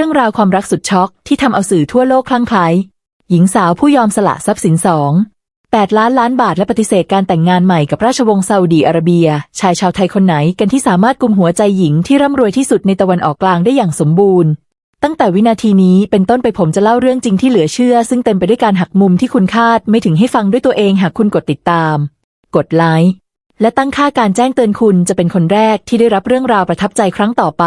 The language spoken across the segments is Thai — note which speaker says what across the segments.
Speaker 1: รื่องราวความรักสุดช็อกที่ทำเอาสื่อทั่วโลกคลั่งไคล้หญิงสาวผู้ยอมสละทรัพย์สินสองแปดล้านล้านบาทและปฏิเสธการแต่งงานใหม่กับราชวงศ์ซาอุดีอาระเบีย ชายชาวไทยคนไหนกันที่สามารถกุมหัวใจหญิงที่ร่ำรวยที่สุดในตะวันออกกลางได้อย่างสมบูรณ์ ตั้งแต่วินาทีนี้เป็นต้นไปผมจะเล่าเรื่องจริงที่เหลือเชื่อ ซึ่งเต็มไปด้วยการหักมุมที่คุณคาดไม่ถึงให้ฟังด้วยตัวเองหากคุณกดติดตาม กดไลค์และตั้งค่าการแจ้งเตือนคุณจะเป็นคนแรกที่ได้รับเรื่องราวประทับใจครั้งต่อไป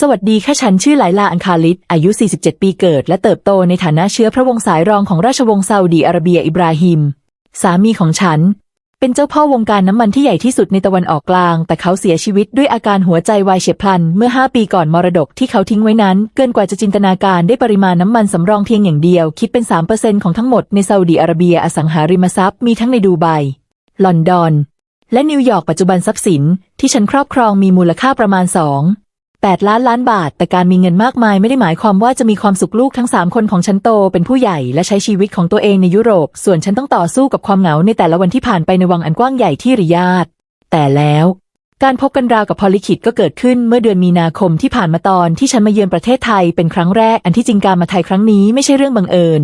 Speaker 1: สวัสดีค่ะฉันชื่อไลลาอันคาลิดอายุ 47 ปีเกิด และเติบโตในฐานะเชื้อพระวงศ์สายรองของราชวงศ์ซาอุดีอาระเบียอิบราฮิม สามีของฉัน เป็นเจ้าพ่อวงการน้ำมันที่ใหญ่ที่สุดในตะวันออกกลาง แต่เขาเสียชีวิตด้วยอาการหัวใจวายเฉียบพลัน เมื่อ 5 ปีก่อนมรดกที่เขาทิ้งไว้นั้น เกินกว่าจะจินตนาการได้ปริมาณน้ำมันสำรองเพียงอย่างเดียว คิดเป็น 3%ของทั้งหมดในซาอุดีอาระเบียอสังหาริมทรัพย์มีทั้งในดูไบลอนดอน และนิวยอร์กปัจจุบันทรัพย์สิน ที่ฉันครอบครองมีมูลค่าประมาณ 2 8 ล้านล้านบาท แต่การมีเงินมากมายไม่ได้หมายความว่าจะมีความสุขลูกทั้ง 3 คนของฉันโต เป็นผู้ใหญ่และใช้ชีวิตของตัวเองในยุโรป ส่วนฉันต้องต่อสู้กับความเหงาในแต่ละวันที่ผ่านไปในวังอันกว้างใหญ่ที่ริยาดแต่แล้ว การพบกันราวกับพอลิขิตก็เกิดขึ้นเมื่อเดือนมีนาคมที่ผ่านมาตอนที่ฉันมาเยือนประเทศไทยเป็นครั้งแรกอันที่จริงการมาไทยครั้งนี้ไม่ใช่เรื่องบังเอิญ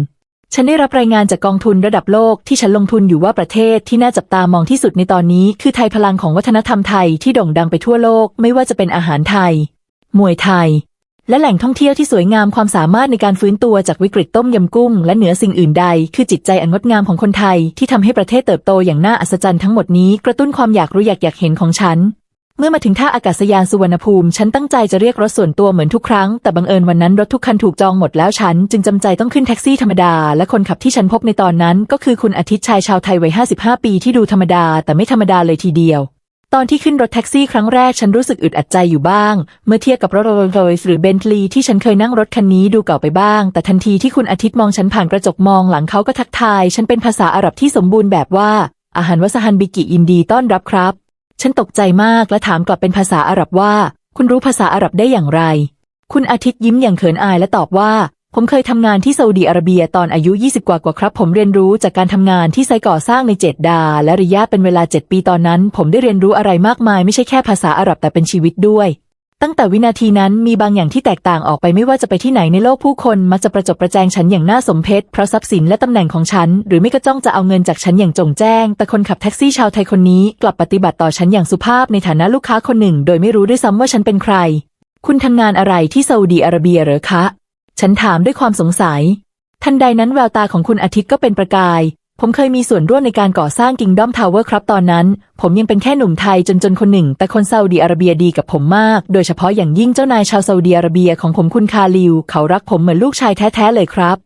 Speaker 1: ฉันได้รับรายงานจากกองทุนระดับโลกที่ฉันลงทุนอยู่ว่าประเทศที่น่าจับตามองที่สุดในตอนนี้ คือไทยพลังของวัฒนธรรมไทยที่โด่งดังไปทั่วโลก ไม่ว่าจะเป็นอาหารไทย มวยไทย และแหล่งท่องเที่ยวที่สวยงามความสามารถในการฟื้นตัวจากวิกฤตต้มยำกุ้ง และเหนือสิ่งอื่นใด คือจิตใจอันงดงามของคนไทย ที่ทำให้ประเทศเติบโตอย่างน่าอัศจรรย์ทั้งหมดนี้กระตุ้นความอยากรู้อยากอยากเห็นของฉันเมื่อมาถึงท่าอากาศยานสุวรรณภูมิ ฉันตั้งใจจะเรียกรถส่วนตัวเหมือนทุกครั้ง แต่บังเอิญวันนั้นรถทุกคันถูกจองหมดแล้วฉัน จึงจำใจต้องขึ้นแท็กซี่ธรรมดา และคนขับที่ฉันพบในตอนนั้น ก็คือคุณอาทิตย์ชายชาวไทยวัย 55 ปีที่ดูธรรมดา แต่ไม่ธรรมดาเลยทีเดียว ตอนที่ขึ้นรถแท็กซี่ครั้งแรกฉันรู้สึกอึดอัดใจอยู่บ้าง เมื่อเทียบกับรถโรลส์รอยซ์หรือเบนทลีที่ฉันเคยนั่งรถคันนี้ดูเก่าไปบ้าง แต่ทันทีที่คุณอาทิตย์มองฉันผ่านกระจกมองหลังเขาก็ทักทาย ฉันเป็นภาษาอาหรับที่สมบูรณ์แบบว่า อาหารวสฮันบิกิยินดีต้อนรับครับ ฉันตกใจมากและถามกลับเป็นภาษาอาหรับว่า คุณรู้ภาษาอาหรับได้อย่างไร คุณอาทิตย์ยิ้มอย่างเขินอายและตอบว่า ผมเคยทำงานที่ซาอุดีอาระเบียตอนอายุ 20 กว่ากว่าครับ ผมเรียนรู้จากการทำงานที่ไซต์ก่อสร้างในเจดดา และริยาเป็นเวลา 7 ปีตอนนั้น ผมได้เรียนรู้อะไรมากมาย ไม่ใช่แค่ภาษาอาหรับแต่เป็นชีวิตด้วย ตั้งแต่วินาทีนั้นมีบางอย่างที่แตกต่างออกไปไม่ว่าจะไปที่ไหนในโลกผู้คนมักจะประจบประแจงฉันอย่างน่าสมเพชเพราะทรัพย์สินและตำแหน่งของฉัน หรือไม่ก็จ้องจะเอาเงินจากฉันอย่างจงแจ้ง แต่คนขับแท็กซี่ชาวไทยคนนี้ กลับปฏิบัติต่อฉันอย่างสุภาพในฐานะลูกค้าคนหนึ่ง โดยไม่รู้ด้วยซ้ำว่าฉันเป็นใคร คุณทำงานอะไรที่ซาอุดีอาระเบียเหรอคะ ฉันถามด้วยความสงสัย ทันใดนั้นแววตาของคุณอาทิตย์ก็เป็นประกาย ผมเคยมีส่วนร่วมในการก่อสร้างกิงดอมทาวเวอร์ครับตอนนั้น ผมยังเป็นแค่หนุ่มไทยจนๆคนหนึ่ง แต่คนซาอุดีอาระเบียดีกับผมมาก โดยเฉพาะอย่างยิ่งเจ้านายชาวซาอุดีอาระเบียของผมคุณคาลิว เขารักผมเหมือนลูกชายแท้ๆเลยครับ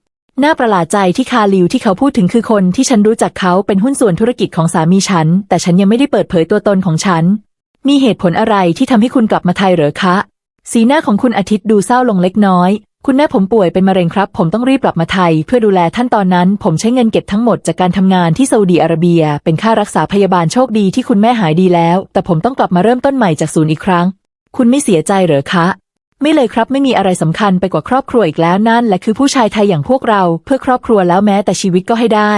Speaker 1: น่าประหลาดใจที่คาลิวที่เขาพูดถึงคือคนที่ฉันรู้จักเขาเป็นหุ้นส่วนธุรกิจของสามีฉัน แต่ฉันยังไม่ได้เปิดเผยตัวตนของฉัน มีเหตุผลอะไรที่ทำให้คุณกลับมาไทยเหรอคะ สีหน้าของคุณอาทิตย์ดูเศร้าลงเล็กน้อย คุณแม่ผมป่วยเป็นมะเร็งครับ ผมต้องรีบกลับมาไทย เพื่อดูแลท่านตอนนั้น ผมใช้เงินเก็บทั้งหมดจากการทำงานที่ซาอุดีอาระเบีย เป็นค่ารักษาพยาบาลโชคดีที่คุณแม่หายดีแล้ว แต่ผมต้องกลับมาเริ่มต้นใหม่จากศูนย์อีกครั้ง คุณไม่เสียใจเหรอคะ ไม่เลยครับไม่มีอะไรสำคัญไปกว่าครอบครัวอีกแล้วนั่น และคือผู้ชายไทยอย่างพวกเรา เพื่อครอบครัวแล้วแม้แต่ชีวิตก็ให้ได้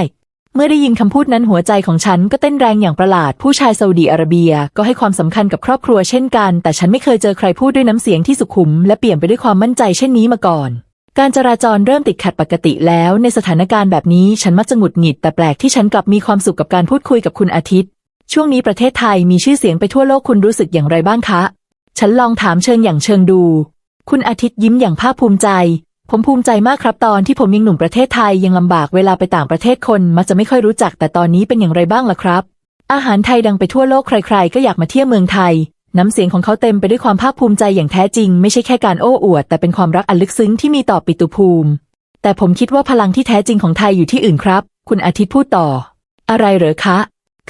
Speaker 1: เมื่อได้ยินคำพูดนั้นหัวใจของฉันก็เต้นแรงอย่างประหลาด ผู้ชายซาอุดีอาระเบียก็ให้ความสำคัญกับครอบครัวเช่นกัน แต่ฉันไม่เคยเจอใครพูดด้วยน้ำเสียงที่สุขุม และเปลี่ยมไปด้วยความมั่นใจเช่นนี้มาก่อน การจราจรเริ่มติดขัดปกติแล้ว ในสถานการณ์แบบนี้ฉันมักจะหงุดหงิด แต่แปลกที่ฉันกลับมีความสุขกับการพูดคุยกับคุณอาทิตย์ ช่วงนี้ประเทศไทยมีชื่อเสียงไปทั่วโลกคุณรู้สึกอย่างไรบ้างคะ ฉันลองถามเชิงอย่างเชิงดู คุณอาทิตย์ยิ้มอย่างภาคภูมิใจ ผมภูมิใจมากครับตอนที่ผมยังหนุ่มประเทศไทยยังลำบากเวลาไปต่างประเทศคนมักจะไม่ค่อยรู้จักแต่ตอนนี้เป็นอย่างไรบ้างล่ะครับ อาหารไทยดังไปทั่วโลกใคร ๆ ก็อยากมาเที่ยวเมืองไทย น้ำเสียงของเขาเต็มไปด้วยความภาคภูมิใจอย่างแท้จริง ไม่ใช่แค่การโอ้อวด แต่เป็นความรักอันลึกซึ้งที่มีต่อปิตุภูมิ แต่ผมคิดว่าพลังที่แท้จริงของไทยอยู่ที่อื่นครับ คุณอาทิตย์พูดต่อ อะไรเหรอคะ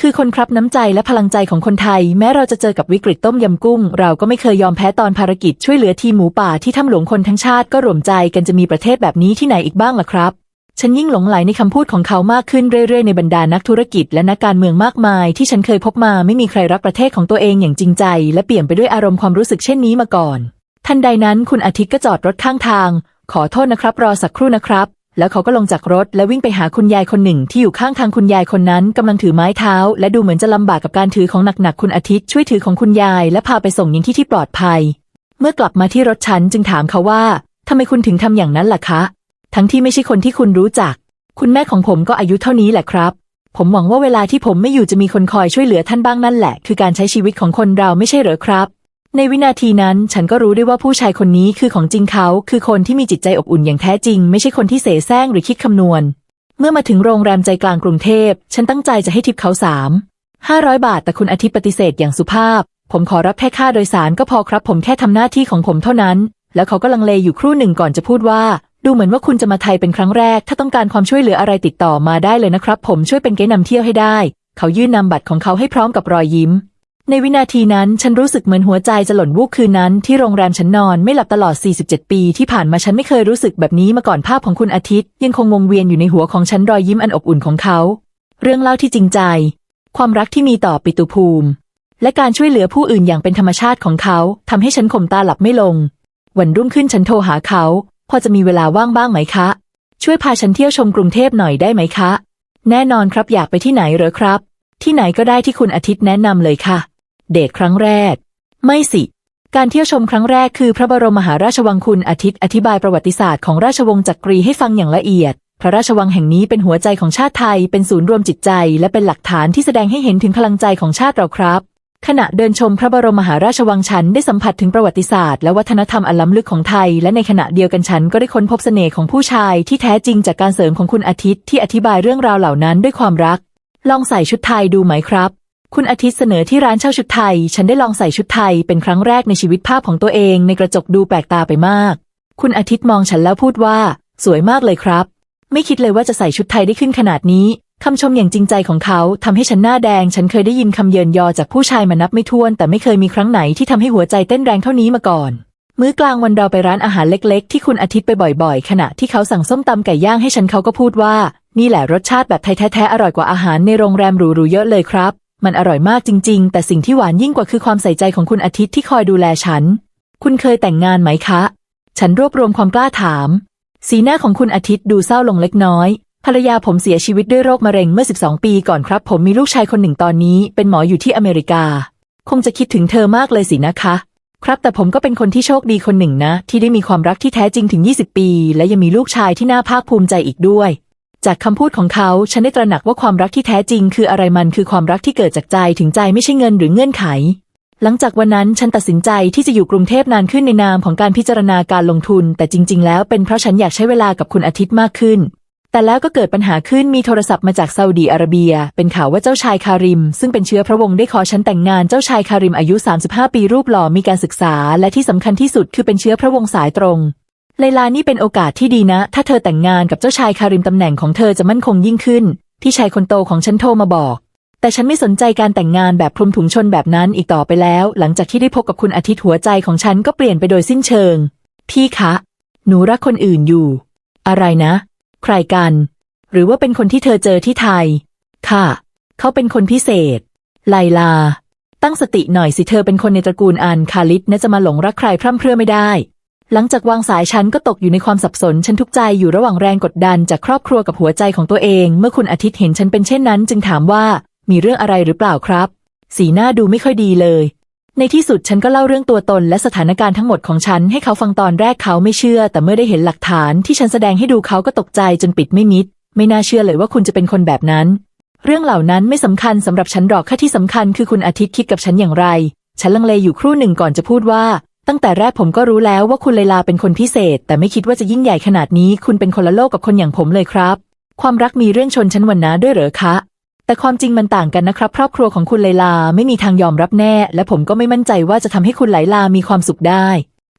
Speaker 1: คือคนครับน้ำใจและพลังใจของคนไทย แม้เราจะเจอกับวิกฤตต้มยำกุ้ง เราก็ไม่เคยยอมแพ้ตอนภารกิจช่วยเหลือทีมหมูป่าที่ถ้ำหลวงคนทั้งชาติก็รวมใจกันจะมีประเทศแบบนี้ที่ไหนอีกบ้างล่ะครับ ฉันยิ่งหลงไหลในคำพูดของเขามากขึ้นเรื่อยๆในบรรดานักธุรกิจและนักการเมืองมากมาย ที่ฉันเคยพบมาไม่มีใครรักประเทศของตัวเองอย่างจริงใจ และเปลี่ยมไปด้วยอารมณ์ความรู้สึกเช่นนี้มาก่อน ทันใดนั้นคุณอาทิตย์ก็จอดรถข้างทาง ขอโทษนะครับ รอสักครู่นะครับ แล้วเขาก็ลงจากรถและวิ่งไปหาคุณยายคนหนึ่งที่อยู่ข้างทางคุณยายคนนั้นกำลังถือไม้เท้า และดูเหมือนจะลำบากกับการถือของหนักๆคุณอาทิตย์ช่วยถือของคุณยายและพาไปส่งยังที่ที่ปลอดภัย เมื่อกลับมาที่รถฉันจึงถามเขาว่าทำไมคุณถึงทำอย่างนั้นล่ะคะ ทั้งที่ไม่ใช่คนที่คุณรู้จัก คุณแม่ของผมก็อายุเท่านี้แหละครับ ผมหวังว่าเวลาที่ผมไม่อยู่จะมีคนคอยช่วยเหลือท่านบ้างนั่นแหละ คือการใช้ชีวิตของคนเราไม่ใช่เหรอครับ ในวินาทีนั้นฉันก็รู้ได้ว่าผู้ชายคนนี้คือของจริงเขา คือคนที่มีจิตใจอบอุ่นอย่างแท้จริง ไม่ใช่คนที่เสแสร้งหรือคิดคำนวณ เมื่อมาถึงโรงแรมใจกลางกรุงเทพ ฉันตั้งใจจะให้ทิปเขาสามห้าร้อยบาทแต่คุณอาทิตย์ปฏิเสธอย่างสุภาพ ผมขอรับแค่ค่าโดยสารก็พอครับ ผมแค่ทำหน้าที่ของผมเท่านั้น แล้วเขาก็ลังเลอยู่ครู่หนึ่งก่อนจะพูดว่า ดูเหมือนว่าคุณจะมาไทยเป็นครั้งแรก ถ้าต้องการความช่วยเหลืออะไรติดต่อมาได้เลยนะครับ ผมช่วยเป็นเกณฑ์นำเที่ยวให้ได้ เขายื่นนำบัตรของเขาให้พร้อมกับรอยยิ้ม ในวินาทีนั้นฉันรู้สึกเหมือนหัวใจจะหล่นวูบคืนนั้นที่โรงแรมฉันนอนไม่หลับตลอด 47 ปีที่ผ่านมาฉันไม่เคยรู้สึกแบบนี้มาก่อนภาพของคุณอาทิตย์ ยังคงวงเวียนอยู่ในหัวของฉันรอยยิ้มอันอบอุ่นของเขา เรื่องเล่าที่จริงใจ ความรักที่มีต่อปิตุภูมิ และการช่วยเหลือผู้อื่นอย่างเป็นธรรมชาติของเขาทำให้ฉันข่มตาหลับไม่ลง วันรุ่งขึ้นฉันโทรหาเขา พอจะมีเวลาว่างบ้างไหมคะ ช่วยพาฉันเที่ยวชมกรุงเทพหน่อยได้ไหมคะ แน่นอนครับอยากไปที่ไหนเหรอครับ ที่ไหนก็ได้ที่คุณอาทิตย์แนะนำเลยค่ะ เดทครั้งแรก ไม่สิ การเที่ยวชมครั้งแรกคือพระบรมมหาราชวังคุณอาทิตย์อธิบายประวัติศาสตร์ของราชวงศ์จักรีให้ฟังอย่างละเอียด พระราชวังแห่งนี้เป็นหัวใจของชาติไทย เป็นศูนย์รวมจิตใจ และเป็นหลักฐานที่แสดงให้เห็นถึงพลังใจของชาติเราครับขณะเดินชมพระบรมมหาราชวังฉันได้สัมผัสถึงประวัติศาสตร์และวัฒนธรรมอันล้ำลึกของไทย และในขณะเดียวกันฉันก็ได้ค้นพบเสน่ห์ของผู้ชายที่แท้จริงจากการเสริมของคุณอาทิตย์ที่อธิบายเรื่องราวเหล่านั้นด้วยความรัก ลองใส่ชุดไทยดูไหมครับ คุณอาทิตย์เสนอที่ร้านเช่าชุดไทย ฉันได้ลองใส่ชุดไทยเป็นครั้งแรกในชีวิตภาพของตัวเองในกระจกดูแปลกตาไปมาก คุณอาทิตย์มองฉันแล้วพูดว่า สวยมากเลยครับ ไม่คิดเลยว่าจะใส่ชุดไทยได้ขึ้นขนาดนี้คำชมอย่างจริงใจของเขาทำให้ฉันหน้าแดง ฉันเคยได้ยินคำเยินยอจากผู้ชายมานับไม่ถ้วน แต่ไม่เคยมีครั้งไหนที่ทำให้หัวใจเต้นแรงเท่านี้มาก่อน มื้อกลางวันเราไปร้านอาหารเล็กๆ ที่คุณอาทิตย์ไปบ่อยๆ ขณะที่เขาสั่งส้มตำไก่ย่างให้ฉันเขาก็พูดว่า นี่แหละรสชาติแบบไทยแท้ๆ อร่อยกว่าอาหารในโรงแรมหรูๆเยอะเลยครับ มันอร่อยมากจริง ๆ แต่สิ่งที่หวานยิ่งกว่าคือความใส่ใจของคุณอาทิตย์ที่คอยดูแลฉัน คุณเคยแต่งงานไหมคะ ฉันรวบรวมความกล้าถาม สีหน้าของคุณอาทิตย์ดูเศร้าลงเล็กน้อย ภรรยาผมเสียชีวิตด้วยโรคมะเร็งเมื่อ 12 ปีก่อนครับ ผมมีลูกชายคนหนึ่งตอนนี้ เป็นหมออยู่ที่อเมริกา คงจะคิดถึงเธอมากเลยสินะคะ ครับแต่ผมก็เป็นคนที่โชคดีคนหนึ่งนะ ที่ได้มีความรักที่แท้จริงถึง 20 ปี และยังมีลูกชายที่น่าภาคภูมิใจอีกด้วย จากคำพูดของเขาฉันได้ตระหนักว่าความรักที่แท้จริง คืออะไรมันคือความรักที่เกิดจากใจถึงใจไม่ใช่เงินหรือเงื่อนไข หลังจากวันนั้นฉันตัดสินใจที่จะอยู่กรุงเทพนานขึ้นในนามของการพิจารณาการลงทุน แต่จริง ๆ แล้วเป็นเพราะฉันอยากใช้เวลากับคุณอาทิตย์มากขึ้นแต่แล้วก็เกิดปัญหาขึ้นมีโทรศัพท์มาจากซาอุดีอาระเบีย เป็นข่าวว่าเจ้าชายคาริม ซึ่งเป็นเชื้อพระวงศ์ได้ขอฉันแต่งงานเจ้าชายคาริมอายุ 35 ปีรูปหล่อมีการศึกษา และที่สำคัญที่สุดคือเป็นเชื้อพระวงศ์สายตรง ไลลานี่เป็นโอกาสที่ดีนะ ถ้าเธอแต่งงานกับเจ้าชายคาริมตำแหน่งของเธอจะมั่นคงยิ่งขึ้น พี่ชายคนโตของฉันโทรมาบอก แต่ฉันไม่สนใจการแต่งงานแบบคลุมถุงชนแบบนั้นอีกต่อไปแล้ว หลังจากที่ได้พบกับคุณอาทิตย์หัวใจของฉันก็เปลี่ยนไปโดยสิ้นเชิง พี่คะ หนูรักคนอื่นอยู่ อะไรนะ ใครกัน หรือว่าเป็นคนที่เธอเจอที่ไทย ค่ะ เขาเป็นคนพิเศษ ไลลา ตั้งสติหน่อยสิเธอเป็นคนในตระกูลอันคาลิดนะจะมาหลงรักใครพร่ำเพรื่อไม่ได้ หลังจากวางสายฉันก็ตกอยู่ในความสับสน ฉันทุกใจอยู่ระหว่างแรงกดดันจากครอบครัวกับหัวใจของตัวเอง เมื่อคุณอาทิตย์เห็นฉันเป็นเช่นนั้น จึงถามว่ามีเรื่องอะไรหรือเปล่าครับ สีหน้าดูไม่ค่อยดีเลย ในที่สุดฉันก็เล่าเรื่องตัวตนและสถานการณ์ทั้งหมดของฉันให้เขาฟังตอนแรกเขาไม่เชื่อ แต่เมื่อได้เห็นหลักฐานที่ฉันแสดงให้ดูเขาก็ตกใจจนปิดไม่มิด ไม่น่าเชื่อเลยว่าคุณจะเป็นคนแบบนั้น เรื่องเหล่านั้นไม่สำคัญสำหรับฉันหรอกค่ที่สำคัญคือคุณอาทิตย์คิดกับฉันอย่างไร ฉันลังเลอยู่ครู่หนึ่งก่อนจะพูดว่า ตั้งแต่แรกผมก็รู้แล้วว่าคุณไลลาเป็นคนพิเศษ แต่ไม่คิดว่าจะยิ่งใหญ่ขนาดนี้ คุณเป็นคนละโลกกับคนอย่างผมเลยครับ ความรักมีเรื่องชนชั้นวรรณะด้วยเหรอคะ แต่ความจริงมันต่างกันนะครับ ครอบครัวของคุณไลลาไม่มีทางยอมรับแน่ และผมก็ไม่มั่นใจว่าจะทำให้คุณไหลลามีความสุขได้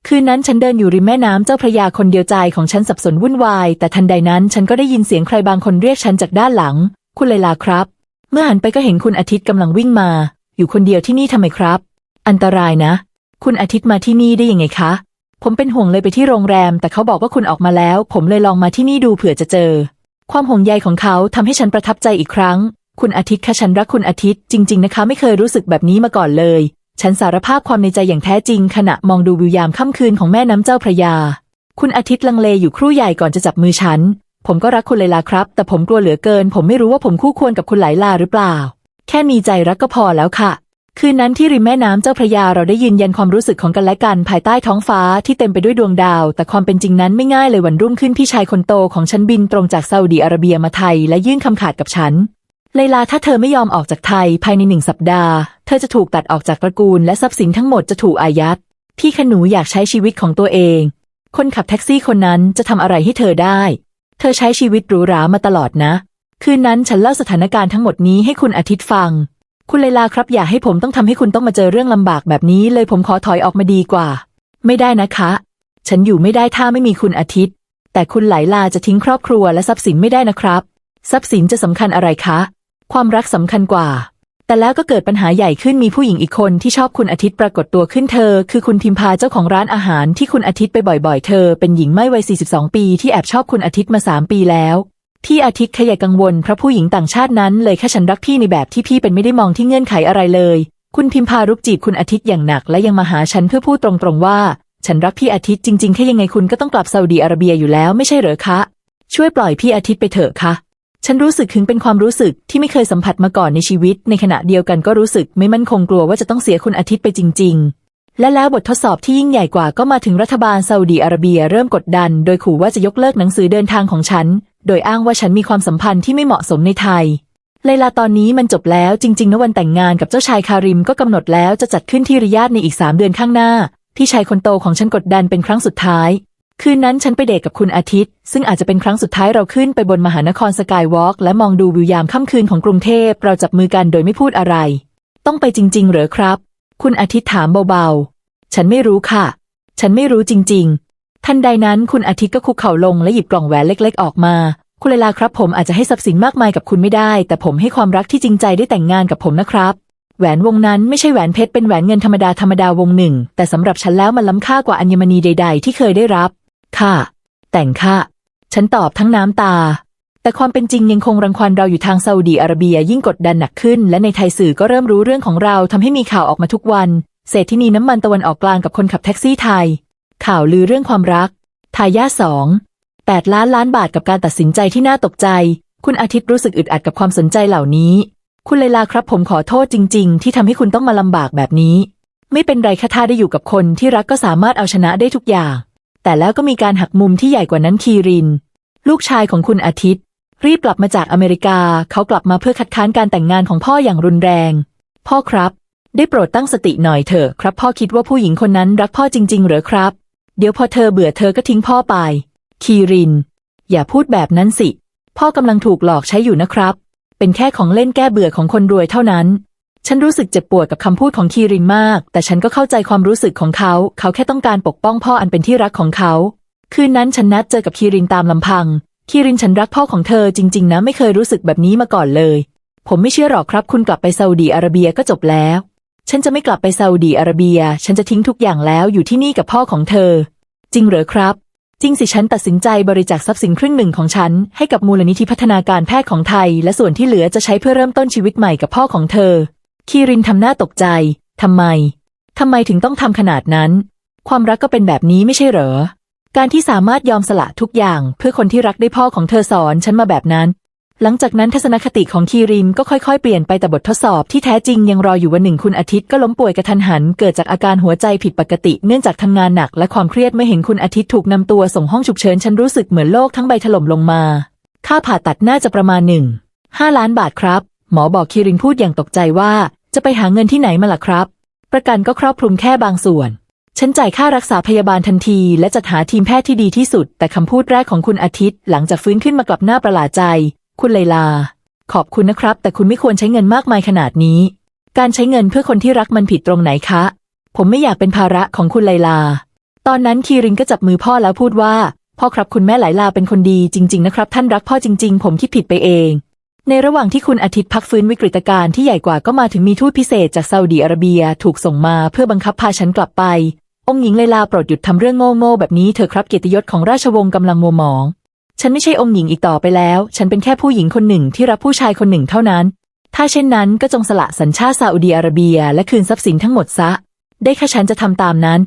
Speaker 1: คืนนั้นฉันเดินอยู่ริมแม่น้ำเจ้าพระยาคนเดียวใจของฉันสับสนวุ่นวาย แต่ทันใดนั้นฉันก็ได้ยินเสียงใครบางคนเรียกฉันจากด้านหลัง คุณไลลาครับ เมื่อหันไปก็เห็นคุณอาทิตย์กำลังวิ่งมา อยู่คนเดียวที่นี่ทำไมครับ อันตรายนะ คุณอาทิตย์มาที่นี่ได้ยังไงคะ ผมเป็นห่วงเลยไปที่โรงแรม แต่เขาบอกว่าคุณออกมาแล้ว ผมเลยลองมาที่นี่ดูเผื่อจะเจอ ความห่วงใยของเขาทำให้ฉันประทับใจอีกครั้ง คุณอาทิตย์คะฉันรักคุณอาทิตย์จริง ๆ นะคะ ไม่เคยรู้สึกแบบนี้มาก่อนเลย ฉันสารภาพความในใจอย่างแท้จริง ขณะมองดูวิวยามค่ำคืนของแม่น้ำเจ้าพระยา คุณอาทิตย์ลังเลอยู่ครู่ใหญ่ก่อนจะจับมือฉัน ผมก็รักคุณเลยล่ะครับ แต่ผมกลัวเหลือเกิน ผมไม่รู้ว่าผมคู่ควรกับคุณไหลลาหรือเปล่า แค่มีใจรักก็พอแล้วค่ะ คืนนั้นที่ริมแม่น้ำเจ้าพระยาเราได้ยืนยันความรู้สึกของกันและกันภายใต้ท้องฟ้าที่เต็มไปด้วยดวงดาว แต่ความเป็นจริงนั้นไม่ง่ายเลยวันรุ่งขึ้นพี่ชายคนโตของฉันบินตรงจากซาอุดีอาระเบียมาไทย และยื่นคำขาดกับฉันไลลาถ้าเธอไม่ยอมออกจากไทยภายในหนึ่งสัปดาห์ เธอจะถูกตัดออกจากตระกูลและทรัพย์สินทั้งหมดจะถูกอายัดพี่ขนูอยากใช้ชีวิตของตัวเอง คนขับแท็กซี่คนนั้นจะทำอะไรให้เธอได้ เธอใช้ชีวิตหรูหรามาตลอดนะ คืนนั้นฉันเล่าสถานการณ์ทั้งหมดนี้ให้คุณอาทิตย์ฟัง คุณไลลาครับอย่าให้ผมต้องทำให้คุณต้องมาเจอเรื่องลำบากแบบนี้ เลยผมขอถอยออกมาดีกว่า ไม่ได้นะคะ ฉันอยู่ไม่ได้ถ้าไม่มีคุณอาทิตย์ แต่คุณไหลลาจะทิ้งครอบครัวและทรัพย์สินไม่ได้นะครับ ทรัพย์สินจะสำคัญอะไรคะ ความรักสำคัญกว่า แต่แล้วก็เกิดปัญหาใหญ่ขึ้นมีผู้หญิงอีกคนที่ชอบคุณอาทิตย์ปรากฏตัวขึ้นเธอ คือคุณพิมพาเจ้าของร้านอาหารที่คุณอาทิตย์ไปบ่อยๆ เธอ เป็นหญิงไม่วัย 42 ปีที่แอบชอบคุณอาทิตย์มา 3 ปีแล้ว ที่อาทิตย์ขยายกังวลเพราะผู้หญิงต่างชาตินั้นเลยแค่ฉันรักพี่ในแบบที่พี่เป็นไม่ได้มองที่เงื่อนไขอะไรเลย คุณพิมพารุกจีบคุณอาทิตย์อย่างหนักและยังมาหาฉันเพื่อพูดตรงๆว่า ฉันรักพี่อาทิตย์จริงๆแค่ยังไงคุณก็ต้องกลับซาอุดีอาระเบียอยู่แล้วไม่ใช่เหรอคะ ช่วยปล่อยพี่อาทิตย์ไปเถอะค่ะฉันรู้สึกถึงเป็นความรู้สึกที่ไม่เคยสัมผัสมาก่อนในชีวิต ในขณะเดียวกันก็รู้สึกไม่มั่นคงกลัวว่าจะต้องเสียคุณอาทิตย์ไปจริง ๆ และแล้วบททดสอบที่ยิ่งใหญ่กว่าก็มาถึงรัฐบาลซาอุดีอาระเบียเริ่มกดดัน โดยขู่ว่าจะยกเลิกหนังสือเดินทางของฉัน โดยอ้างว่าฉันมีความสัมพันธ์ที่ไม่เหมาะสมในไทยไลลาตอนนี้มันจบแล้วจริงๆนะวันแต่งงานกับเจ้าชายคาริมก็กำหนดแล้วจะจัดขึ้นที่ริยาดในอีกสามเดือนข้างหน้า พี่ชายคนโตของฉันกดดันเป็นครั้งสุดท้าย คืนนั้นฉันไปเดทกับคุณอาทิตย์ ซึ่งอาจจะเป็นครั้งสุดท้ายเราขึ้นไปบนมหานครสกายวอล์กและมองดูวิวยามค่ำคืนของกรุงเทพเราจับมือกันโดยไม่พูดอะไร ต้องไปจริง ๆ เหรอครับ คุณอาทิตย์ถามเบาๆ ฉันไม่รู้ค่ะ ฉันไม่รู้จริง ๆ ทันใดนั้นคุณอาทิตย์ก็คุกเข่าลงและหยิบกล่องแหวนเล็ก ๆ ออกมา คุณเลลาครับผมอาจจะให้ทรัพย์สินมากมายกับคุณไม่ได้ แต่ผมให้ความรักที่จริงใจได้แต่งงานกับผมนะครับ แหวนวงนั้นไม่ใช่แหวนเพชรเป็นแหวนเงินธรรมดาธรรมดาวงหนึ่ง แต่สำหรับฉันแล้วมันล้ำค่ากว่าอัญมณีใด ๆ ที่เคยได้รับ ค่ะ แต่งค่ะ ฉันตอบทั้งน้ำตา แต่ความเป็นจริงยังคงรังควานเราอยู่ทางซาอุดีอาระเบียยิ่งกดดันหนักขึ้น และในไทยสื่อก็เริ่มรู้เรื่องของเราทำให้มีข่าวออกมาทุกวันเศรษฐินีน้ำมันตะวันออกกลางกับคนขับแท็กซี่ไทย ข่าวลือเรื่องความรัก ทายาทสองแปดล้านล้านบาทกับการตัดสินใจที่น่าตกใจ คุณอาทิตย์รู้สึกอึดอัดกับความสนใจเหล่านี้ คุณเลลาครับผมขอโทษจริง ๆ ที่ทำให้คุณต้องมาลำบากแบบนี้ ไม่เป็นไรค่ะถ้าได้อยู่กับคนที่รักก็สามารถเอาชนะได้ทุกอย่าง แต่แล้วก็มีการหักมุมที่ใหญ่กว่านั้นคีริน ลูกชายของคุณอาทิตย์ รีบกลับมาจากอเมริกา เขากลับมาเพื่อคัดค้านการแต่งงานของพ่ออย่างรุนแรง พ่อครับ ได้โปรดตั้งสติหน่อยเถอะครับ พ่อคิดว่าผู้หญิงคนนั้นรักพ่อจริง ๆ เหรอครับ เดี๋ยวพอเธอเบื่อเธอก็ทิ้งพ่อไป คีริน อย่าพูดแบบนั้นสิ พ่อกำลังถูกหลอกใช้อยู่นะครับ เป็นแค่ของเล่นแก้เบื่อของคนรวยเท่านั้น ฉันรู้สึกเจ็บปวดกับคำพูดของคีรินมาก แต่ฉันก็เข้าใจความรู้สึกของเขา เขาแค่ต้องการปกป้องพ่ออันเป็นที่รักของเขา คืนนั้นฉันนัดเจอกับคีรินตามลำพัง คีรินฉันรักพ่อของเธอจริง ๆ นะไม่เคยรู้สึกแบบนี้มาก่อนเลย ผมไม่เชื่อหรอกครับ คุณกลับไปซาอุดีอาระเบียก็จบแล้ว ฉันจะไม่กลับไปซาอุดีอาระเบีย ฉันจะทิ้งทุกอย่างแล้วอยู่ที่นี่กับพ่อของเธอ จริงเหรอครับ จริงสิฉันตัดสินใจบริจาคทรัพย์สินครึ่งหนึ่งของฉัน ให้กับมูลนิธิพัฒนาการแพทย์ของไทย และส่วนที่เหลือจะใช้เพื่อเริ่มต้นชีวิตใหม่กับพ่อของเธอ คีรินทำหน้าตกใจทำไมทำไมถึงต้องทำขนาดนั้น ความรักก็เป็นแบบนี้ไม่ใช่เหรอ การที่สามารถยอมสละทุกอย่างเพื่อคนที่รักได้พ่อของเธอสอนฉันมาแบบนั้น หลังจากนั้นทัศนคติของคีรินก็ค่อยๆ เปลี่ยนไปแต่บททดสอบที่แท้จริงยังรออยู่วันหนึ่งคุณอาทิตย์ก็ล้มป่วยกระทันหัน เกิดจากอาการหัวใจผิดปกติ เนื่องจากทำงานหนักและความเครียดเมื่อเห็นคุณอาทิตย์ถูกนำตัวส่งห้องฉุกเฉินฉันรู้สึกเหมือนโลกทั้งใบถล่มลงมา ค่าผ่าตัดน่าจะประมาณหนึ่งห้าล้านบาทครับ หมอบอกคีรินพูดอย่างตกใจว่า จะไปหาเงินที่ไหนมาล่ะครับ ประกันก็ครอบคลุมแค่บางส่วน ฉันจ่ายค่ารักษาพยาบาลทันที และจัดหาทีมแพทย์ที่ดีที่สุด แต่คำพูดแรกของคุณอาทิตย์ หลังจากฟื้นขึ้นมากลับหน้าประหลาดใจ คุณไลลา ขอบคุณนะครับ แต่คุณไม่ควรใช้เงินมากมายขนาดนี้ การใช้เงินเพื่อคนที่รักมันผิดตรงไหนคะ ผมไม่อยากเป็นภาระของคุณไลลา ตอนนั้นคีรินก็จับมือพ่อแล้วพูดว่า พ่อครับคุณแม่ไลลาเป็นคนดีจริง ๆ นะครับ ท่านรักพ่อจริง ๆ ผมคิดผิดไปเอง ในระหว่างที่คุณอาทิตย์พักฟื้นวิกฤตการณ์ที่ใหญ่กว่าก็มาถึงมีทูตพิเศษจากซาอุดีอาระเบีย ถูกส่งมาเพื่อบังคับพาฉันกลับไป องค์หญิงไลลาโปรดหยุดทำเรื่องโง่ๆแบบนี้เถอครับเกียรติยศของราชวงศ์กำลังมัวหมอง ฉันไม่ใช่องค์หญิงอีกต่อไปแล้ว ฉันเป็นแค่ผู้หญิงคนหนึ่งที่รักผู้ชายคนหนึ่งเท่านั้น ถ้าเช่นนั้นก็จงสละสัญชาติซาอุดีอาระเบีย และคืนทรัพย์สินทั้งหมดซะ ได้ค่ะฉันจะทำตามนั้น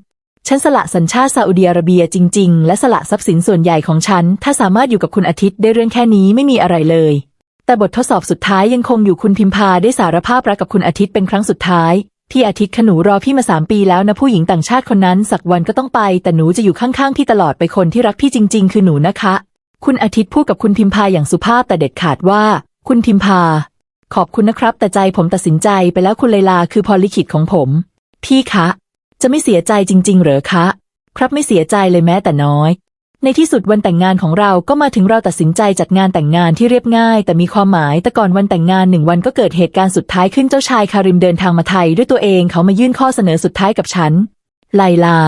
Speaker 1: ฉันสละสัญชาติซาอุดีอาระเบียจริง ๆ และสละทรัพย์สินส่วนใหญ่ของฉัน ถ้าสามารถอยู่กับคุณอาทิตย์ได้เรื่องแค่นี้ไม่มีอะไรเลย แต่บททดสอบสุดท้ายยังคงอยู่คุณพิมพาได้สารภาพรักกับคุณอาทิตย์เป็นครั้งสุดท้าย พี่อาทิตย์ขนูรอพี่มาสามปีแล้วนะผู้หญิงต่างชาติคนนั้นสักวันก็ต้องไป แต่หนูจะอยู่ข้างๆพี่ตลอดไปคนที่รักพี่จริง ๆ คือหนูนะคะ คุณอาทิตย์พูดกับคุณพิมพาอย่างสุภาพแต่เด็ดขาดว่า คุณพิมพา ขอบคุณนะครับ แต่ใจผมตัดสินใจไปแล้วคุณไลลาคือพรลิขิตของผม พี่คะ จะไม่เสียใจจริง ๆ เหรอคะ ครับไม่เสียใจเลยแม้แต่น้อย ในที่สุดวันแต่งงานของเราก็มาถึงเราตัดสินใจจัดงานแต่งงานที่เรียบง่าย แต่มีความหมายแต่ก่อนวันแต่งงานหนึ่งวันก็เกิดเหตุการณ์สุดท้ายขึ้นเจ้าชายคาริมเดินทางมาไทยด้วยตัวเองเขามายื่นข้อเสนอสุดท้ายกับฉัน ไลลา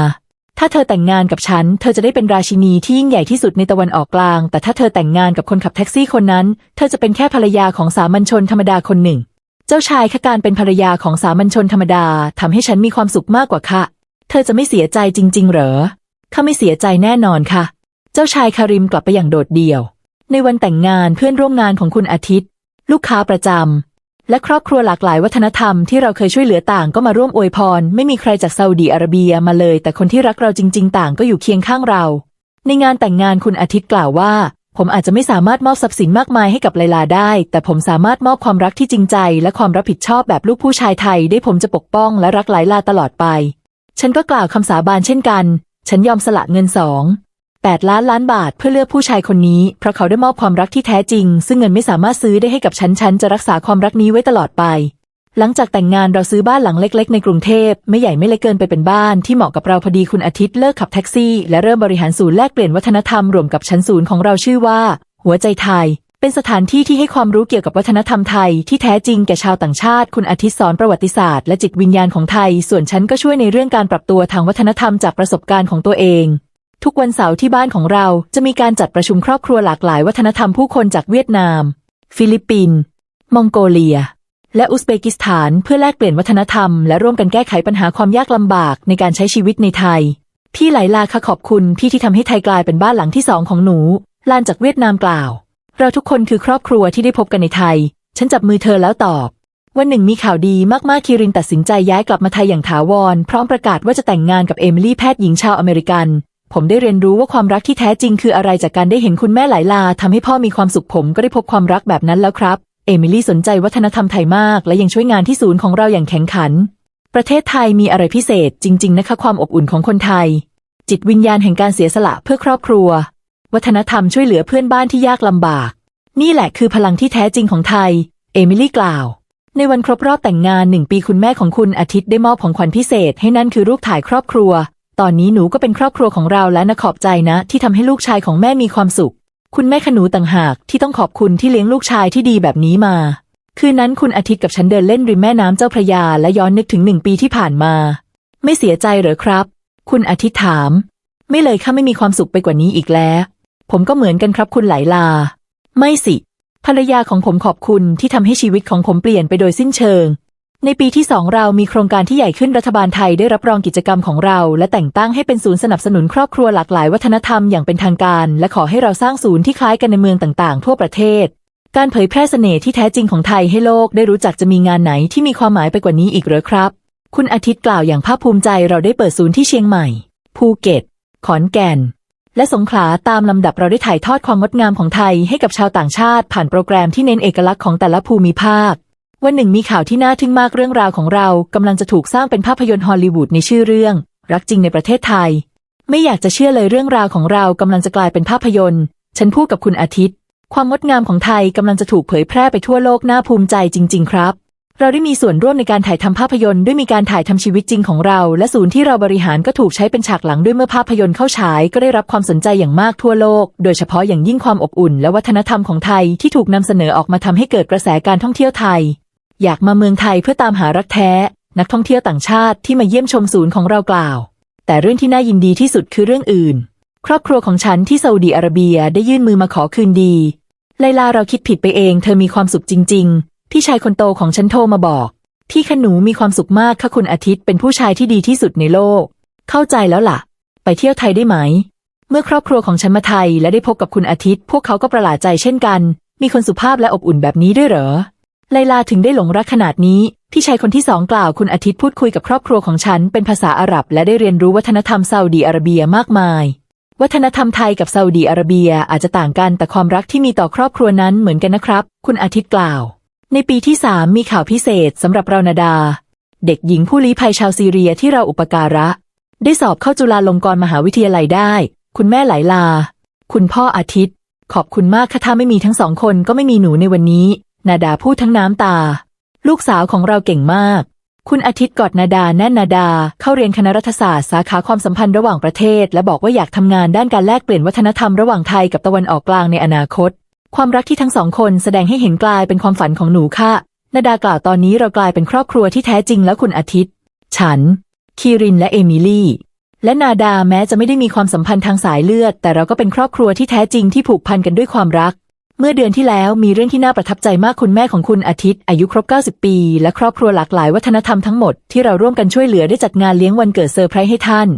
Speaker 1: ถ้าเธอแต่งงานกับฉัน เธอจะได้เป็นราชินีที่ยิ่งใหญ่ที่สุดในตะวันออกกลาง แต่ถ้าเธอแต่งงานกับคนขับแท็กซี่คนนั้น เธอจะเป็นแค่ภรรยาของสามัญชนธรรมดาคนหนึ่ง เจ้าชายคะการเป็นภรรยาของสามัญชนธรรมดาทำให้ฉันมีความสุขมากกว่าค่ะ เธอจะไม่เสียใจจริง ๆ เหรอข้าไม่เสียใจแน่นอนค่ะ เจ้าชายคาริมกลับไปอย่างโดดเดี่ยว ในวันแต่งงานเพื่อนร่วมงานของคุณอาทิตย์ ลูกค้าประจำและครอบครัวหลากหลายวัฒนธรรมที่เราเคยช่วยเหลือต่างก็มาร่วมอวยพร ไม่มีใครจากซาอุดีอาระเบียมาเลย แต่คนที่รักเราจริง ๆ ต่างก็อยู่เคียงข้างเรา ในงานแต่งงานคุณอาทิตย์กล่าวว่า ผมอาจจะไม่สามารถมอบทรัพย์สินมากมายให้กับไลลาได้ แต่ผมสามารถมอบความรักที่จริงใจ และความรับผิดชอบแบบลูกผู้ชายไทย ได้ผมจะปกป้องและรักไลลาตลอดไป ฉันก็กล่าวคำสาบานเช่นกัน ฉันยอมสละเงินสอง แปดล้านล้านบาทเพื่อเลือกผู้ชายคนนี้ เพราะเขาได้มอบความรักที่แท้จริง ซึ่งเงินไม่สามารถซื้อได้ให้กับฉันฉันจะรักษาความรักนี้ไว้ตลอดไป หลังจากแต่งงานเราซื้อบ้านหลังเล็ก ๆ ในกรุงเทพไม่ใหญ่ไม่เล็กเกินไปเป็นบ้านที่เหมาะกับเราพอดีคุณอาทิตย์เลิกขับแท็กซี่ และเริ่มบริหารศูนย์แลกเปลี่ยนวัฒนธรรมรวมกับชั้นศูนย์ของเราชื่อว่า หัวใจไทยเป็นสถานที่ที่ให้ความรู้เกี่ยวกับวัฒนธรรมไทยที่แท้จริงแก่ชาวต่างชาติ คุณอาทิตย์สอนประวัติศาสตร์และจิตวิญญาณของไทย ส่วนฉันก็ช่วยในเรื่องการปรับตัวทางวัฒนธรรมจากประสบการณ์ของตัวเอง ทุกวันเสาร์ที่บ้านของเราจะมีการจัดประชุมครอบครัวหลากหลายวัฒนธรรมผู้คนจากเวียดนาม ฟิลิปปินส์มองโกเลีย และอุซเบกิสถานเพื่อแลกเปลี่ยนวัฒนธรรม และร่วมกันแก้ไขปัญหาความยากลำบากในการใช้ชีวิตในไทย พี่ไหลลาค่ะขอบคุณพี่ที่ทำให้ไทยกลายเป็นบ้านหลังที่สองของหนูลานจากเวียดนามกล่าว เราทุกคนคือครอบครัวที่ได้พบกันในไทย ฉันจับมือเธอแล้วตอบวันหนึ่งมีข่าวดีมากๆ คิรินตัดสินใจย้ายกลับมาไทยอย่างถาวร พร้อมประกาศว่าจะแต่งงานกับเอมิลี่แพทย์หญิงชาวอเมริกัน ผมได้เรียนรู้ว่าความรักที่แท้จริงคืออะไรจากการได้เห็นคุณแม่หลายลาทำให้พ่อมีความสุขผมก็ได้พบความรักแบบนั้นแล้วครับ เอมิลี่สนใจวัฒนธรรมไทยมาก และยังช่วยงานที่ศูนย์ของเราอย่างแข็งขัน ประเทศไทยมีอะไรพิเศษจริง ๆ นะคะความอบอุ่นของคนไทย จิตวิญญาณแห่งการเสียสละเพื่อครอบครัว วัฒนธรรมช่วยเหลือเพื่อนบ้านที่ยากลำบาก นี่แหละคือพลังที่แท้จริงของไทย เอมิลี่กล่าว ในวันครบรอบแต่งงานหนึ่งปีคุณแม่ของคุณอาทิตย์ได้มอบของขวัญพิเศษให้นั่นคือรูปถ่ายครอบครัว ตอนนี้หนูก็เป็นครอบครัวของเราและนะขอบใจนะ ที่ทำให้ลูกชายของแม่มีความสุข คุณแม่ขนูต่างหากที่ต้องขอบคุณที่เลี้ยงลูกชายที่ดีแบบนี้มา คืนนั้นคุณอาทิตย์กับฉันเดินเล่นริมแม่น้ำเจ้าพระยาและย้อนนึกถึงหนึ่งปีที่ผ่านมา ไม่เสียใจหรือครับ คุณอาทิตย์ถาม ไม่เลยข้าไม่มีความสุขไปกว่านี้อีกแล้ว ผมก็เหมือนกันครับคุณไหลลา ไม่สิ ภรรยาของผมขอบคุณที่ทำให้ชีวิตของผมเปลี่ยนไปโดยสิ้นเชิง ในปีที่สองเรามีโครงการที่ใหญ่ขึ้นรัฐบาลไทยได้รับรองกิจกรรมของเรา และแต่งตั้งให้เป็นศูนย์สนับสนุนครอบครัวหลากหลายวัฒนธรรมอย่างเป็นทางการ และขอให้เราสร้างศูนย์ที่คล้ายกันในเมืองต่างๆ ทั่วประเทศ การเผยแพร่เสน่ห์ที่แท้จริงของไทยให้โลกได้รู้จักจะมีงานไหนที่มีความหมายไปกว่านี้อีกหรือครับ คุณอาทิตย์กล่าวอย่างภาคภูมิใจเราได้เปิดศูนย์ที่เชียงใหม่ ภูเก็ต ขอนแก่น และสงขลาตามลำดับเราได้ถ่ายทอดความงดงามของไทยให้กับชาวต่างชาติ ผ่านโปรแกรมที่เน้นเอกลักษณ์ของแต่ละภูมิภาค วันหนึ่งมีข่าวที่น่าทึ่งมากเรื่องราวของเรากำลังจะถูกสร้างเป็นภาพยนตร์ฮอลลีวูดในชื่อเรื่อง รักจริงในประเทศไทย ไม่อยากจะเชื่อเลยเรื่องราวของเรากำลังจะกลายเป็นภาพยนตร์ ฉันพูดกับคุณอาทิตย์ ความงดงามของไทยกำลังจะถูกเผยแพร่ไปทั่วโลกน่าภูมิใจจริง ๆ ครับ เราได้มีส่วนร่วมในการถ่ายทำภาพยนตร์ด้วยมีการถ่ายทำชีวิตจริงของเรา และศูนย์ที่เราบริหารก็ถูกใช้เป็นฉากหลังด้วยเมื่อภาพยนตร์เข้าฉายก็ได้รับความสนใจอย่างมากทั่วโลก โดยเฉพาะอย่างยิ่งความอบอุ่น และวัฒนธรรมของไทยที่ถูกนำเสนอออกมาทำให้เกิดกระแสการท่องเที่ยวไทย อยากมาเมืองไทยเพื่อตามหารักแท้ นักท่องเที่ยวต่างชาติที่มาเยี่ยมชมศูนย์ของเรากล่าว แต่เรื่องที่น่ายินดีที่สุดคือเรื่องอื่น ครอบครัวของฉันที่ซาอุดีอาระเบียได้ยื่นมือมาขอคืนดี ไลลาเราคิดผิดไปเอง เธอมีความสุขจริง ๆ พี่ชายคนโตของฉันโทรมาบอก พี่ขนูมีความสุขมากค่ะคุณอาทิตย์เป็นผู้ชายที่ดีที่สุดในโลก เข้าใจแล้วล่ะ ไปเที่ยวไทยได้ไหม เมื่อครอบครัวของฉันมาไทยและได้พบกับคุณอาทิตย์ พวกเขาก็ประหลาดใจเช่นกัน มีคนสุภาพและอบอุ่นแบบนี้ด้วยเหรอ ไลลาถึงได้หลงรักขนาดนี้พี่ชายคนที่สองกล่าวคุณอาทิตย์พูดคุยกับครอบครัวของฉัน เป็นภาษาอาหรับ และได้เรียนรู้วัฒนธรรมซาอุดีอาระเบียมากมาย วัฒนธรรมไทยกับซาอุดีอาระเบียอาจจะต่างกันแต่ความรักที่มีต่อครอบครัวนั้นเหมือนกันนะครับ คุณอาทิตย์กล่าว ในปีที่สามมีข่าวพิเศษสำหรับเรานาดา เด็กหญิงผู้ลี้ภัยชาวซีเรียที่เราอุปการะ ได้สอบเข้าจุฬาลงกรณ์มหาวิทยาลัยได้ คุณแม่ไหลลา คุณพ่ออาทิตย์ ขอบคุณมากค่ะถ้าไม่มีทั้งสองคนก็ไม่มีหนูในวันนี้ นาดาพูดทั้งน้ำตา ลูกสาวของเราเก่งมาก คุณอาทิตย์กอดนาดาแน่นนาดาเข้าเรียนคณะรัฐศาสตร์สาขาความสัมพันธ์ระหว่างประเทศ และบอกว่าอยากทำงานด้านการแลกเปลี่ยนวัฒนธรรมระหว่างไทยกับตะวันออกกลางในอนาคต ความรักที่ทั้งสองคนแสดงให้เห็นกลายเป็นความฝันของหนูค่ะ นาดากล่าวตอนนี้เรากลายเป็นครอบครัวที่แท้จริงแล้วคุณอาทิตย์ ฉัน คีรินและเอมิลี่และนาดาแม้จะไม่ได้มีความสัมพันธ์ทางสายเลือด แต่เราก็เป็นครอบครัวที่แท้จริงที่ผูกพันกันด้วยความรัก เมื่อเดือนที่แล้วมีเรื่องที่น่าประทับใจมากคุณแม่ของคุณอาทิตย์ อายุครบ 90 ปี และครอบครัวหลากหลายวัฒนธรรมทั้งหมดที่เราร่วมกันช่วยเหลือได้จัดงานเลี้ยงวันเกิดเซอร์ไพรส์ให้ท่าน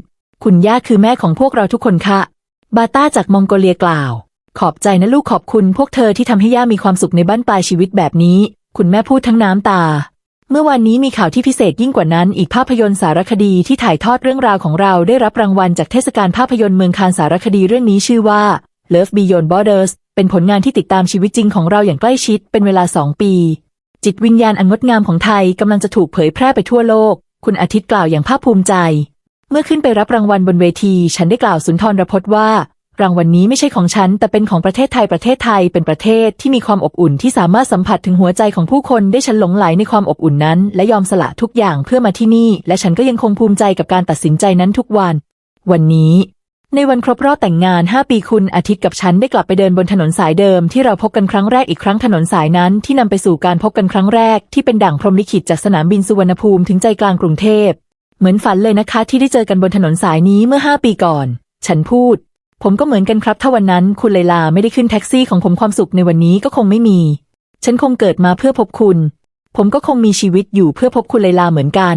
Speaker 1: คุณย่าคือแม่ของพวกเราทุกคนค่ะ บาต้าจากมองโกเลียกล่าว ขอบใจนะลูกขอบคุณพวกเธอที่ทำให้ย่ามีความสุขในบ้านปลายชีวิตแบบนี้ คุณแม่พูดทั้งน้ำตา เมื่อวานนี้มีข่าวที่พิเศษยิ่งกว่านั้น อีกภาพยนตร์สารคดีที่ถ่ายทอดเรื่องราวของเราได้รับรางวัลจากเทศกาลภาพยนตร์เมืองคานสารคดีเรื่องนี้ชื่อว่า Love Beyond Borders เป็นผลงานที่ติดตามชีวิตจริงของเราอย่างใกล้ชิดเป็นเวลาสองปี จิตวิญญาณอันงดงามของไทยกำลังจะถูกเผยแพร่ไปทั่วโลก คุณอาทิตย์กล่าวอย่างภาคภูมิใจ เมื่อขึ้นไปรับรางวัลบนเวที ฉันได้กล่าวสุนทรพจน์ว่า รางวัลนนี้ไม่ใช่ของฉัน แต่เป็นของประเทศไทยประเทศไทยเป็นประเทศที่มีความอบอุ่นที่สามารถสัมผัสถึงหัวใจของผู้คนได้ฉันหลงไหลในความอบอุ่นนั้น และยอมสละทุกอย่างเพื่อมาที่นี่ และฉันก็ยังคงภูมิใจกับการตัดสินใจนั้นทุกวัน วันนี้ ในวันครบรอบแต่งงาน 5 ปีคุณอาทิตย์กับฉันได้กลับไปเดินบนถนนสายเดิมที่เราพบกันครั้งแรกอีกครั้งถนนสายนั้นที่นำไปสู่การพบกันครั้งแรกที่เป็นด่างพรหมลิขิตจากสนามบินสุวรรณภูมิถึงใจกลางกรุงเทพ เหมือนฝันเลยนะคะที่ได้เจอกันบนถนนสายนี้เมื่อ 5 ปีก่อน ฉันพูด ผมก็เหมือนกันครับถ้าวันนั้นคุณไลลาไม่ได้ขึ้นแท็กซี่ของผมความสุขในวันนี้ก็คงไม่มี ฉันคงเกิดมาเพื่อพบคุณ ผมก็คงมีชีวิตอยู่เพื่อพบคุณไลลาเหมือนกัน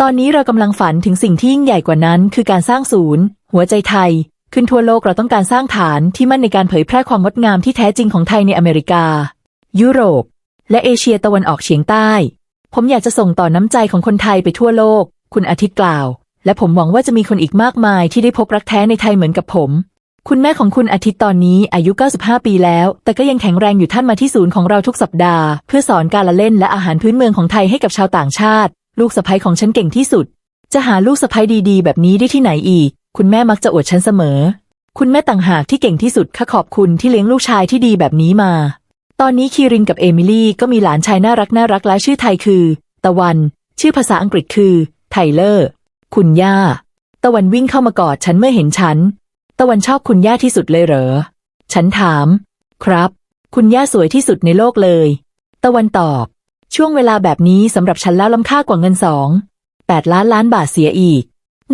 Speaker 1: ตอนนี้เรากำลังฝันถึงสิ่งที่ยิ่งใหญ่กว่านั้น คือการสร้างศูนย์ หัวใจไทย ขึ้นทั่วโลกเราต้องการสร้างฐานที่มั่นในการเผยแพร่ความงดงามที่แท้จริงของไทยในอเมริกา ยุโรป และเอเชียตะวันออกเฉียงใต้ ผมอยากจะส่งต่อน้ำใจของคนไทยไปทั่วโลก คุณอาทิตย์กล่าว และผมหวังว่าจะมีคนอีกมากมายที่ได้พบรักแท้ในไทยเหมือนกับผม คุณแม่ของคุณอาทิตย์ตอนนี้อายุ 95 ปีแล้ว แต่ก็ยังแข็งแรงอยู่ท่านมาที่ศูนย์ของเราทุกสัปดาห์เพื่อสอนการละเล่นและอาหารพื้นเมืองของไทยให้กับชาวต่างชาติ ลูกสะใภ้ของฉันเก่งที่สุด จะหาลูกสะใภ้ดีๆ แบบนี้ได้ที่ไหนอีก คุณแม่มักจะอวดฉันเสมอ คุณแม่ต่างหากที่เก่งที่สุดค่ะขอบคุณที่เลี้ยงลูกชายที่ดีแบบนี้มา ตอนนี้คีรินกับเอมิลี่ก็มีหลานชายน่ารักน่ารักและชื่อไทยคือ ตะวัน ชื่อภาษาอังกฤษคือ ไทเลอร์ คุณย่า ตะวันวิ่งเข้ามากอดฉันเมื่อเห็นฉัน ตะวันชอบคุณย่าที่สุดเลยเหรอ ฉันถาม ครับ คุณย่าสวยที่สุดในโลกเลย ตะวันตอบ ช่วงเวลาแบบนี้สำหรับฉันแล้วล้ำค่ากว่าเงินสองแปดล้านล้านบาทเสียอีก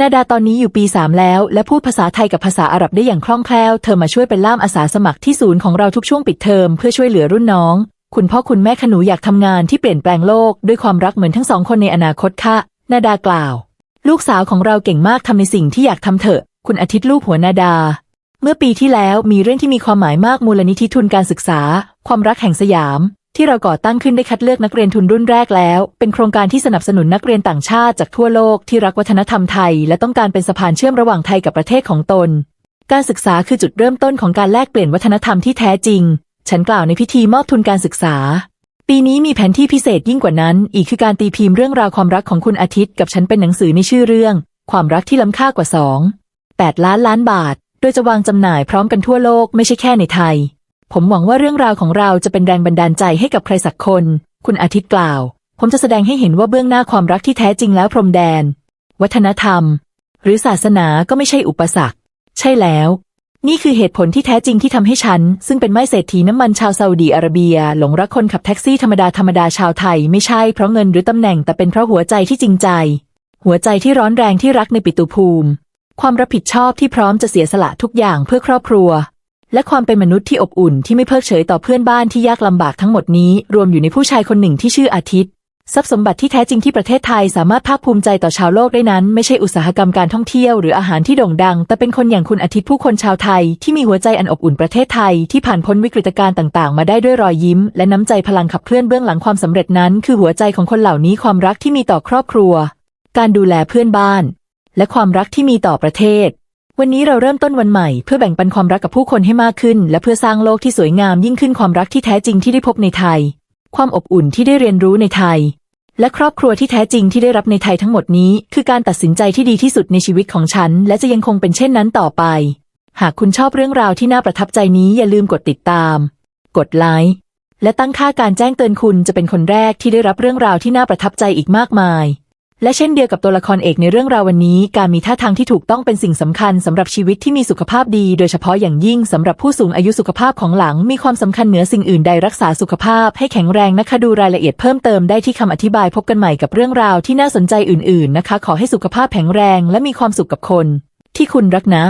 Speaker 1: นาดาตอนนี้อยู่ปีสามแล้ว และพูดภาษาไทยกับภาษาอาหรับได้อย่างคล่องแคล่ว เธอมาช่วยเป็นล่ามอาสาสมัครที่ศูนย์ของเราทุกช่วงปิดเทอมเพื่อช่วยเหลือรุ่นน้อง คุณพ่อคุณแม่ขนูอยากทำงานที่เปลี่ยนแปลงโลก ด้วยความรักเหมือนทั้งสองคนในอนาคตค่ะ นาดากล่าว ลูกสาวของเราเก่งมากทำในสิ่งที่อยากทำเถอะ คุณอาทิตย์ลูกหัวนาดา เมื่อปีที่แล้วมีเรื่องที่มีความหมายมากมูลนิธิทุนการศึกษา ความรักแห่งสยาม ที่เราก่อตั้งขึ้นได้คัดเลือกนักเรียนทุนรุ่นแรกแล้ว เป็นโครงการที่สนับสนุนนักเรียนต่างชาติจากทั่วโลกที่รักวัฒนธรรมไทย และต้องการเป็นสะพานเชื่อมระหว่างไทยกับประเทศของตน การศึกษาคือจุดเริ่มต้นของการแลกเปลี่ยนวัฒนธรรมที่แท้จริง ฉันกล่าวในพิธีมอบทุนการศึกษา ปีนี้มีแผนที่พิเศษยิ่งกว่านั้น อีกคือการตีพิมพ์เรื่องราวความรักของคุณอาทิตย์กับฉันเป็นหนังสือในชื่อเรื่อง ความรักที่ล้ำค่ากว่าสองแปดล้านล้านบาท โดยจะวางจำหน่ายพร้อมกันทั่วโลกไม่ใช่แค่ในไทย ผมหวังว่าเรื่องราวของเราจะเป็นแรงบันดาลใจให้กับใครสักคน คุณอาทิตย์กล่าว ผมจะแสดงให้เห็นว่าเบื้องหน้าความรักที่แท้จริงแล้วพรมแดน วัฒนธรรม หรือศาสนาก็ไม่ใช่อุปสรรค ใช่แล้ว นี่คือเหตุผลที่แท้จริงที่ทำให้ฉัน ซึ่งเป็นไม่เศรษฐีน้ำมันชาวซาอุดีอาระเบีย หลงรักคนขับแท็กซี่ธรรมดาธรรมดาชาวไทยไม่ใช่เพราะเงินหรือตำแหน่งแต่เป็นเพราะหัวใจที่จริงใจ หัวใจที่ร้อนแรงที่รักในปิตุภูมิ ความรับผิดชอบที่พร้อมจะเสียสละทุกอย่างเพื่อครอบครัว และความเป็นมนุษย์ที่อบอุ่นที่ไม่เพิกเฉยต่อเพื่อนบ้านที่ยากลำบากทั้งหมดนี้ รวมอยู่ในผู้ชายคนหนึ่งที่ชื่ออาทิตย์ ทรัพย์สมบัติที่แท้จริงที่ประเทศไทยสามารถภาคภูมิใจต่อชาวโลกได้นั้น ไม่ใช่อุตสาหกรรมการท่องเที่ยวหรืออาหารที่โด่งดัง แต่เป็นคนอย่างคุณอาทิตย์ผู้คนชาวไทย ที่มีหัวใจอันอบอุ่นประเทศไทยที่ผ่านพ้นวิกฤตการณ์ต่างๆ มาได้ด้วยรอยยิ้ม และน้ำใจพลังขับเคลื่อนเบื้องหลังความสำเร็จนั้น คือหัวใจของคนเหล่านี้ความรักที่มีต่อครอบครัว การดูแลเพื่อนบ้าน และความรักที่มีต่อประเทศ วันนี้เราเริ่มต้นวันใหม่เพื่อแบ่งปันความรักกับผู้คนให้มากขึ้น และเพื่อสร้างโลกที่สวยงามยิ่งขึ้นความรักที่แท้จริงที่ได้พบในไทย ความอบอุ่นที่ได้เรียนรู้ในไทย และครอบครัวที่แท้จริงที่ได้รับในไทยทั้งหมดนี้ คือการตัดสินใจที่ดีที่สุดในชีวิตของฉัน และจะยังคงเป็นเช่นนั้นต่อไป หากคุณชอบเรื่องราวที่น่าประทับใจนี้อย่าลืมกดติดตาม กดไลค์และตั้งค่าการแจ้งเตือนคุณจะเป็นคนแรกที่ได้รับเรื่องราวที่น่าประทับใจอีกมากมาย และเช่นเดียวกับตัวละครเอกในเรื่องราววันนี้ การมีท่าทางที่ถูกต้องเป็นสิ่งสำคัญสำหรับชีวิตที่มีสุขภาพดี โดยเฉพาะอย่างยิ่งสำหรับผู้สูงอายุสุขภาพของหลัง มีความสำคัญเหนือสิ่งอื่นใดรักษาสุขภาพให้แข็งแรงนะคะดูรายละเอียดเพิ่มเติมได้ที่คำอธิบายพบกันใหม่กับเรื่องราวที่น่าสนใจอื่น ๆ นะคะ ขอให้สุขภาพแข็งแรง และมีความสุขกับคน ที่คุณรักนะ